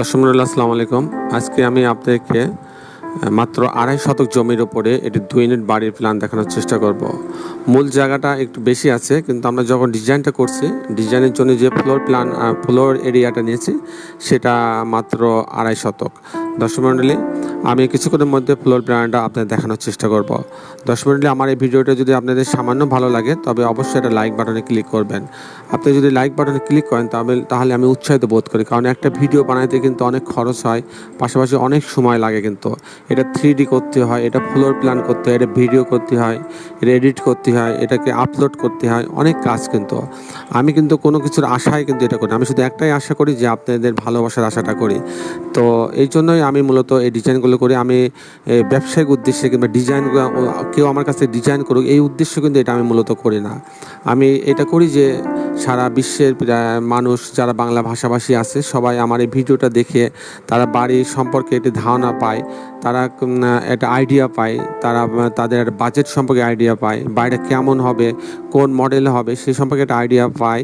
দর্শক আসসালামু আলাইকুম। আজকে আমি আপনাদেরকে মাত্র আড়াই শতক জমির ওপরে এটি দুই ইউনিট বাড়ির প্ল্যান দেখানোর চেষ্টা করব। মূল জায়গাটা একটু বেশি আছে, কিন্তু আমরা যখন ডিজাইনটা করছি, ডিজাইনের জন্য যে ফ্লোর প্ল্যান ফ্লোর এরিয়াটা নিয়েছি, সেটা মাত্র আড়াই শতক। দর্শক আমি কিছুক্ষণের মধ্যে ফ্লোর প্ল্যানটা আপনাদের দেখানোর চেষ্টা করব। দর্শক আমার এই ভিডিওটা যদি আপনাদের সামান্য ভালো লাগে, তবে অবশ্যই একটা লাইক বাটনে ক্লিক করবেন। আপনি যদি লাইক বাটনে ক্লিক করেন তাহলে তাহলে আমি উৎসাহিত বোধ করি, কারণ একটা ভিডিও বানাইতে কিন্তু অনেক খরচ হয়, পাশাপাশি অনেক সময় লাগে কিন্তু। এটা থ্রি করতে হয়, এটা ফ্লোর প্ল্যান করতে হয়, এটা ভিডিও করতে হয়, এটা এডিট করতে হয়, এটাকে আপলোড করতে হয়, অনেক কাজ কিন্তু। আমি কিন্তু কোনো কিছুর আশায় কিন্তু এটা করি। আমি শুধু একটাই আশা করি যে আপনাদের ভালোবাসার আশাটা করি। তো এই জন্যই আমি মূলত এই ডিজাইনগুলো করি। আমি ব্যবসায়িক উদ্দেশ্যে কিংবা ডিজাইন কেউ আমার কাছে ডিজাইন করুক, এই উদ্দেশ্য কিন্তু এটা আমি মূলত করি না। আমি এটা করি যে সারা বিশ্বের মানুষ, যারা বাংলা ভাষাভাষী আছে, সবাই আমার এই ভিডিওটা দেখে তারা বাড়ি সম্পর্কে একটি ধারণা পায় তারা একটা আইডিয়া পায়। তারা তাদের বাজেট সম্পর্কে আইডিয়া পায়। বাইরে কেমন হবে, কোন মডেল হবে, সে সম্পর্কে একটা আইডিয়া পায়।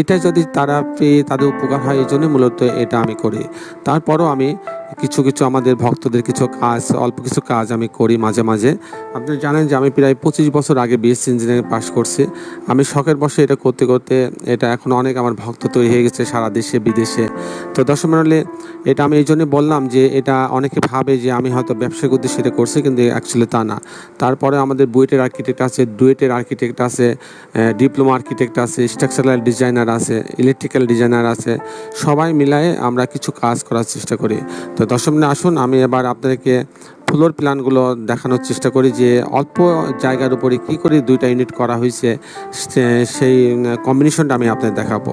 এটা যদি তারা পেয়ে তাদের উপকার হয়, এই জন্য মূলত এটা আমি করি। তারপরও আমি কিছু কিছু আমাদের ভক্তদের কিছু কাজ, অল্প কিছু কাজ আমি করি মাঝে মাঝে। আপনি জানেন যে আমি প্রায় পঁচিশ বছর আগে বিএসসি ইঞ্জিনিয়ারিং পাস করছি। আমি শখের বসে এটা করতে করতে এটা এখন অনেক আমার ভক্ত তৈরি হয়ে গেছে সারা দেশে, বিদেশে। তো দর্শক মণ্ডলী এটা আমি এই জন্য বললাম যে এটা অনেকে ভাবে যে আমি হয়তো ব্যবসায়িক উদ্দেশ্যে এটা করছি কিন্তু অ্যাকচুয়ালি তা না। তারপরে আমাদের বুয়েটের আর্কিটেক্ট আছে, ডুয়েটের আর্কিটেক্ট আছে ডিপ্লোমা আর্কিটেক্ট আছে স্ট্রাকচারাল ডিজাইনার আছে ইলেকট্রিক্যাল ডিজাইনার আছে। সবাই মিলায়ে আমরা কিছু কাজ করার চেষ্টা করি। তো দর্শক আসুন আমি এবার আপনাদেরকে ফ্লোর প্ল্যানগুলো দেখানোর চেষ্টা করি যে অল্প জায়গার উপরে কি করে দুইটা ইউনিট করা হয়েছে সেই কম্বিনেশনটা আমি আপনাদের দেখাবো।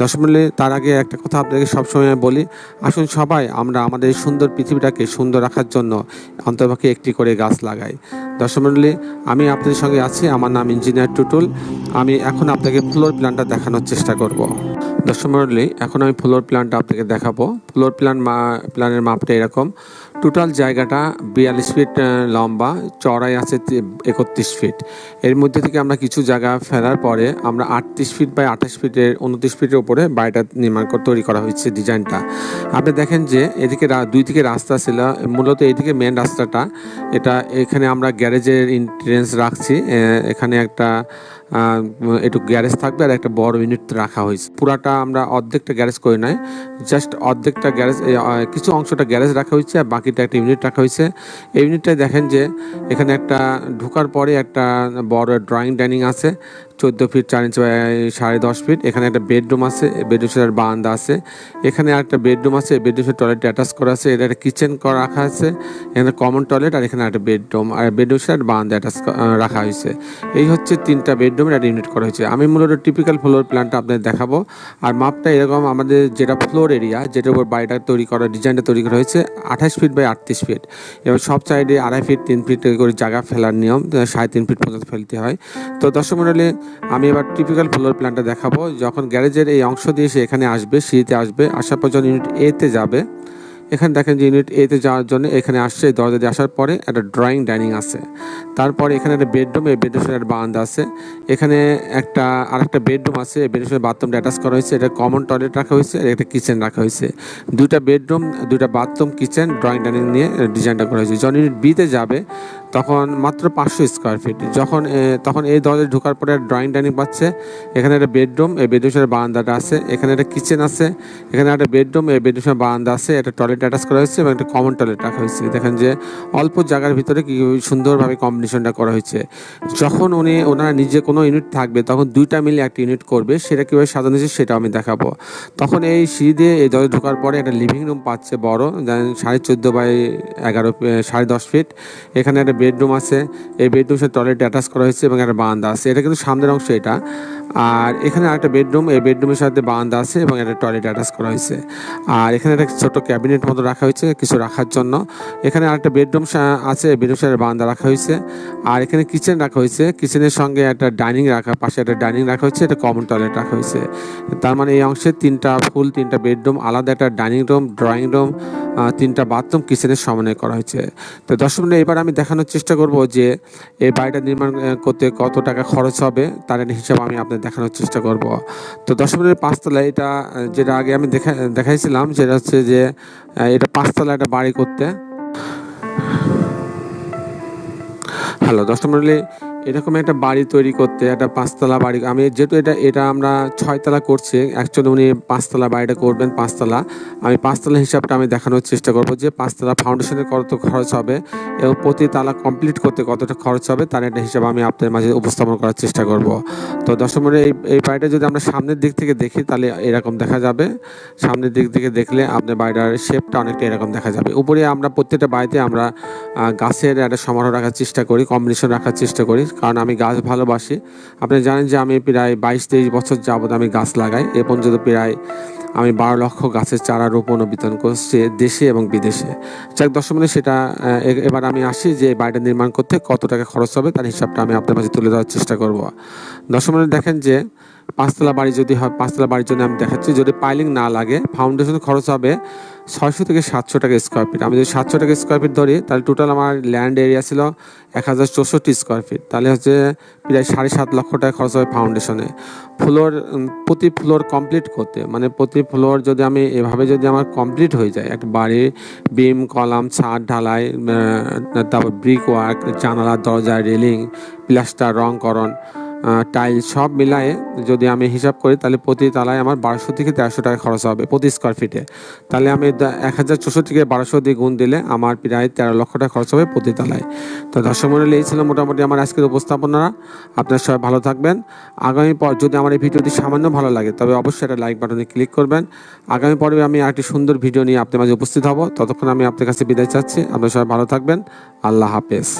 দর্শক তার আগে একটা কথা আপনাকে সবসময় বলি, আসুন সবাই আমরা আমাদের সুন্দর পৃথিবীটাকে সুন্দর রাখার জন্য অন্তর্পক্ষে একটি করে গাছ লাগাই। দর্শক আমি আপনাদের সঙ্গে আছি, আমার নাম ইঞ্জিনিয়ার টুটুল, আমি এখন আপনাকে ফ্লোর প্ল্যানটা দেখানোর চেষ্টা করব। দর্শক এখন আমি ফ্লোর প্ল্যানটা আপনাকে দেখাবো। ফ্লোর প্ল্যান মা প্ল্যানের মাপটা এরকম টোটাল জায়গাটা বিয়াল্লিশ ফিট লম্বা চড়াই আছে একত্রিশ ফিট। এর মধ্যে থেকে আমরা কিছু জায়গা ফেরার পরে আমরা আটত্রিশ ফিট বাই আঠাশ ফিটের, উনত্রিশ ফিটের উপরে বাড়িটা নির্মাণ করে তৈরি করা হয়েছে ডিজাইনটা। আপনি দেখেন যে এদিকে দুই দিকে রাস্তা ছিল মূলত এদিকে মেন রাস্তাটা। এটা এখানে আমরা গ্যারেজের এন্ট্রেন্স রাখছি এখানে একটা একটু গ্যারেজ থাকবে আর একটা বড় ইউনিট রাখা হয়েছে। পুরাটা আমরা অর্ধেকটা গ্যারেজ করে নাই জাস্ট অর্ধেকটা গ্যারেজ কিছু অংশটা গ্যারেজ রাখা হয়েছে আর বাকিটা একটা ইউনিট রাখা হয়েছে। এই ইউনিটটায় দেখেন যে এখানে একটা ঢোকার পরে একটা বড় ড্রয়িং ডাইনিং আছে। চোদ্দ ফিট, চার ইঞ্চি সাড়ে দশ ফিট। এখানে একটা বেডরুম আছে বেডরুম সেটার বারান্দা আছে। এখানে একটা বেডরুম আছে বেডরুমের টয়লেট অ্যাটাচ করা আছে। এটা একটা কিচেন করা রাখা আছে, এখানে কমন টয়লেট আর এখানে একটা বেডরুম। আর বেডরুম সেটার বারান্দা অ্যাটাচ রাখা হয়েছে। এই হচ্ছে তিনটা বেডরুমের একটা ইউনিট করা হয়েছে। আমি মূলত টিপিক্যাল ফ্লোর প্ল্যানটা আপনাদের দেখাবো। আর মাপটা এরকম, আমাদের যেটা ফ্লোর এরিয়া যেটার উপর বাড়িটা তৈরি করা ডিজাইনটা তৈরি করা হয়েছে, আঠাশ ফিট বাই আটত্রিশ ফিট। এবার সব সাইডে আড়াই ফিট, তিন ফিট করে জায়গা ফেলার নিয়ম সাড়ে তিন ফিট পর্যন্ত ফেলতে হয়। তো দর্শক মণ্ডলী আমি এবার টিপিক্যাল ফ্লোর প্ল্যানটা দেখাবো। যখন গ্যারেজের এই অংশ দিয়ে সে এখানে আসবে, সিঁড়িতে আসবে, আসার পর যখন ইউনিট এতে যাবে, এখানে দেখেন যে ইউনিট এতে যাওয়ার জন্য এখানে আসছে, দরজা দিয়ে আসার পরে একটা ড্রয়িং ডাইনিং আছে। তারপরে এখানে একটা বেডরুম এই বেডরুমের একটা বারান্দা আছে। এখানে একটা আর একটা বেডরুম আছে, এই বেডরুমের বাথরুমটা অ্যাটাচ করা হয়েছে। এটা কমন টয়লেট রাখা হয়েছে, আর একটা কিচেন রাখা হয়েছে। দুইটা বেডরুম দুইটা বাথরুম কিচেন ড্রয়িং ডাইনিং নিয়ে ডিজাইনটা করা হয়েছে। যখন ইউনিট বিতে যাবে তখন মাত্র পাঁচশো স্কোয়ার ফিট যখন তখন এই দরজায় ঢোকার পরে ড্রয়িং ডাইনিং পাচ্ছে। এখানে একটা বেডরুম এই বেডরুমের বারান্দাটা আছে। এখানে একটা কিচেন আছে। এখানে একটা বেডরুম এই বেডরুমের বারান্দা আছে। একটা টয়লেট অ্যাটাচ করা হয়েছে এবং একটা কমন টয়লেট রাখা হয়েছে। দেখেন যে অল্প জায়গার ভিতরে কি সুন্দরভাবে কম্বিনেশনটা করা হয়েছে। যখন উনি, ওনারা নিজে কোনো ইউনিট থাকবে, তখন দুইটা মিলে একটা ইউনিট করবে। সেটা কীভাবে সাজানো হয়েছে সেটা আমি দেখাবো। তখন এই সিঁড়ি দিয়ে এই দরজা ঢোকার পরে একটা লিভিং রুম পাচ্ছে বড় সাড়ে চোদ্দ বাই এগারো সাড়ে দশ ফিট এখানে একটা বেডরুম আছে। এই বেডরুম সাথে টয়লেট অ্যাটাচ করা হয়েছে এবং একটা বারান্দা আছে। এটা কিন্তু সামনের অংশ এটা। আর এখানে একটা বেডরুম এই বেডরুমের সাথে বারান্দা আছে এবং একটা টয়লেট অ্যাটাচ করা হয়েছে। আর এখানে একটা ছোট ক্যাবিনেট মতো রাখা হয়েছে কিছু রাখার জন্য। এখানে আরেকটা বেডরুম আছে বেডরুম সাথে বারান্দা রাখা হয়েছে। আর এখানে কিচেন রাখা হয়েছে। কিচেনের সঙ্গে একটা ডাইনিং রাখা পাশে একটা ডাইনিং রাখা হয়েছে একটা কমন টয়লেট রাখা হয়েছে। তার মানে এই অংশে তিনটা ফুল তিনটা বেডরুম আলাদা একটা ডাইনিং রুম ড্রয়িং রুম তিনটা বাথরুম কিচেনের সমন্বয় করা হয়েছে। তো দর্শক বন্ধু, এবার আমি দেখানোর চেষ্টা করব যে এই বাড়িটা নির্মাণ করতে কত টাকা খরচ হবে তার হিসাব আমি আপনাদের দেখানোর চেষ্টা করব। তো দশ মিনিটের পাঁচতলা এটা, যেটা আগে আমি দেখা, দেখাইছিলাম যেটা হচ্ছে যে এটা পাঁচতলা একটা বাড়ি করতে। হ্যালো দশ মন্ডলী এরকম একটা বাড়ি তৈরি করতে, একটা পাঁচতলা বাড়ি, আমি যেহেতু এটা এটা আমরা ছয়তলা করছি অ্যাকচুয়ালি উনি পাঁচতলা বাড়িটা করবেন, পাঁচতলা। আমি পাঁচতলা হিসাবটা আমি দেখানোর চেষ্টা করব যে পাঁচতলা ফাউন্ডেশনে কত খরচ হবে এবং প্রতি তালা কমপ্লিট করতে কতটা খরচ হবে, তার একটা হিসাব আমি আপনাদের মাঝে উপস্থাপন করার চেষ্টা করব। তো দশম এই এই বাড়িটা যদি আমরা সামনের দিক থেকে দেখি, তাহলে এরকম দেখা যাবে। সামনের দিক থেকে দেখলে আপনার বাড়িটার শেপটা অনেকটা এরকম দেখা যাবে। উপরে আমরা প্রত্যেকটা বাড়িতে আমরা গাছের একটা সমারোহ রাখার চেষ্টা করি কম্বিনেশন রাখার চেষ্টা করি। কারণ আমি গাছ ভালোবাসি। আপনি জানেন যে আমি প্রায় বাইশ তেইশ বছর যাবত আমি গাছ লাগাই। এ পর্যন্ত প্রায় আমি বারো লক্ষ গাছের চারা রোপণ ও বিতরণ করছি দেশে এবং বিদেশে। দর্শক বন্ধু, সেটা এবার আমি আসি যে বাড়িটা নির্মাণ করতে কত টাকা খরচ হবে তার হিসাবটা আমি আপনার মাঝে তুলে ধরার চেষ্টা করব। দর্শক বন্ধু, দেখেন যে পাঁচতলা বাড়ি যদি হয় পাঁচতলা বাড়ির জন্য আমি দেখাচ্ছি যদি পাইলিং না লাগে ফাউন্ডেশন খরচ হবে ছয়শো থেকে সাতশো টাকা স্কোয়ার ফিট আমি যদি সাতশো টাকা স্কোয়ার ফিট ধরি, তাহলে টোটাল আমার ল্যান্ড এরিয়া ছিল এক হাজার চৌষট্টি স্কোয়ার ফিট তাহলে হচ্ছে প্রায় সাড়ে সাত লক্ষ টাকা খরচ হবে ফাউন্ডেশনে ফ্লোর প্রতি ফ্লোর কমপ্লিট করতে। মানে প্রতি ফ্লোর যদি আমি এভাবে যদি আমার কমপ্লিট হয়ে যায়, একটা বাড়ির বিম কলাম, ছাদ, ঢালাই তারপর ব্রিক ওয়ার্ক জানালা, দরজা রেলিং প্লাস্টার রংকরণ টাইল সব মিলায়ে যদি আমি হিসাব করি, তাহলে প্রতি তালায় আমার বারোশো থেকে তেরোশো টাকা খরচ হবে প্রতি স্কোয়ার ফিটে তাহলে আমি এক হাজার চৌষট্টিকে বারোশো দিয়ে গুণ দিলে আমার প্রায় তেরো লক্ষ টাকা খরচ হবে প্রতি তালায়। তো দর্শক মন্ডলী, এই ছিল মোটামুটি আমার আজকের উপস্থাপনা আপনারা সবাই ভালো থাকবেন। আগামী পর যদি আমার এই ভিডিওটি সামান্য ভালো লাগে, তবে অবশ্যই একটা লাইক বাটনে ক্লিক করবেন। আগামী পর্বে আমি আরেকটি সুন্দর ভিডিও নিয়ে আপনার মাঝে উপস্থিত হব। ততক্ষণ আমি আপনার কাছে বিদায় চাচ্ছি। আপনারা সবাই ভালো থাকবেন। আল্লাহ হাফেজ।